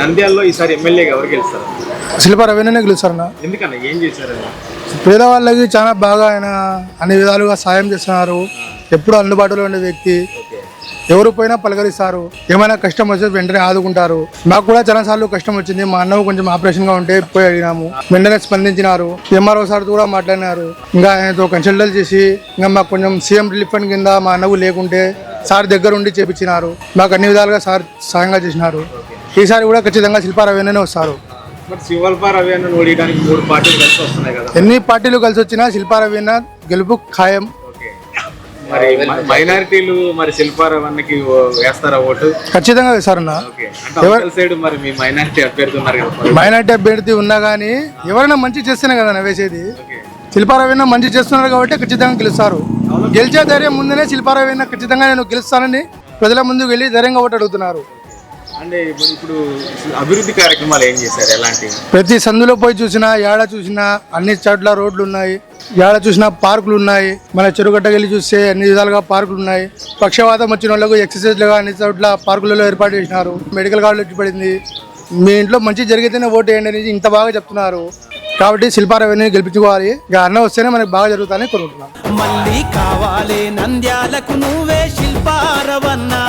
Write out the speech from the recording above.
నంద్యాలలో ఈసారి ఎమ్మెల్యేగా ఎవరు గెలుస్తారు? శిల్ప రవీణనే గెలుస్తారన్న ఎందుకన్నా? ఏం చేశారు పేదవాళ్ళకి చాలా బాగా ఆయన అన్ని విధాలుగా సాయం చేస్తున్నారు. ఎప్పుడు అందుబాటులో ఉండే వ్యక్తి. ఎవరు పోయినా పలకరిస్తారు. ఏమైనా కష్టం వస్తే వెంటనే ఆదుకుంటారు. మాకు కూడా చాలా సార్లు కష్టం వచ్చింది. మా అన్నకు కొంచెం ఆపరేషన్గా ఉంటే పోయి అడిగినాము. వెంటనే స్పందించినారు. ఎంఆర్ఓ సార్ కూడా మాట్లాడినారు. ఇంకా ఆయనతో కన్సల్టల్ చేసి ఇంకా మాకు కొంచెం సీఎం రిలీఫ్ ఫండ్ కింద మా అన్నకు లేకుంటే సార్ దగ్గర ఉండి చేపించినారు. మాకు అన్ని విధాలుగా సార్ సాయంగా చేసినారు. ఈసారి కూడా ఖచ్చితంగా శిల్పారావేనే వస్తారు. ఎన్ని పార్టీలు కలిసి వచ్చినా శిల్పారవీణ గెలుపు ఖాయం. మరి మైనారిటీలు మరి వేస్తారా ఓటు? ఖచ్చితంగా సైడ్ మరి మీ మైనారిటీ అభ్యర్థి ఉన్నారు కదా మైనార్టీ అభ్యర్థి ఉన్నా కానీ ఎవరైనా మంచి చేస్తేనే కదా వేసేది. శిల్పారవీణ మంచి చేస్తున్నారు కాబట్టి ఖచ్చితంగా గెలుస్తారు. గెలిచే ధైర్యం ముందునే శిల్పారవీణ ఖచ్చితంగా నేను గెలుస్తానని ప్రజల ముందుకు వెళ్ళి ధైర్యంగా ఓటు అడుగుతున్నారు. అంటే ఇప్పుడు ఇప్పుడు అభివృద్ధి కార్యక్రమాలు ఏం చేశారు? ఎలాంటివి? ప్రతి సందులో పోయి చూసినా ఏడ చూసినా అన్ని చోట్ల రోడ్లు ఉన్నాయి. ఏడ చూసినా పార్కులు ఉన్నాయి. మన చెరుగట్టకి వెళ్ళి చూస్తే అన్ని విధాలుగా పార్కులు ఉన్నాయి. పక్షవాతం వచ్చిన వాళ్ళకు ఎక్సర్సైజ్లుగా అన్ని చోట్ల పార్కులలో ఏర్పాటు చేసినారు. మెడికల్ కాలేజ్ పడింది. మీ ఇంట్లో మంచి జరిగితేనే ఓటు వేయండి అనేది ఇంత బాగా చెప్తున్నారు. కాబట్టి శిల్పారావుని గెలిపించుకోవాలి. ఇక అన్న వస్తేనే మనకు బాగా జరుగుతుందని కోరుకుంటున్నాం మళ్ళీ కావాలే నంద్యాలకు నువ్వే శిల్పారవన్నా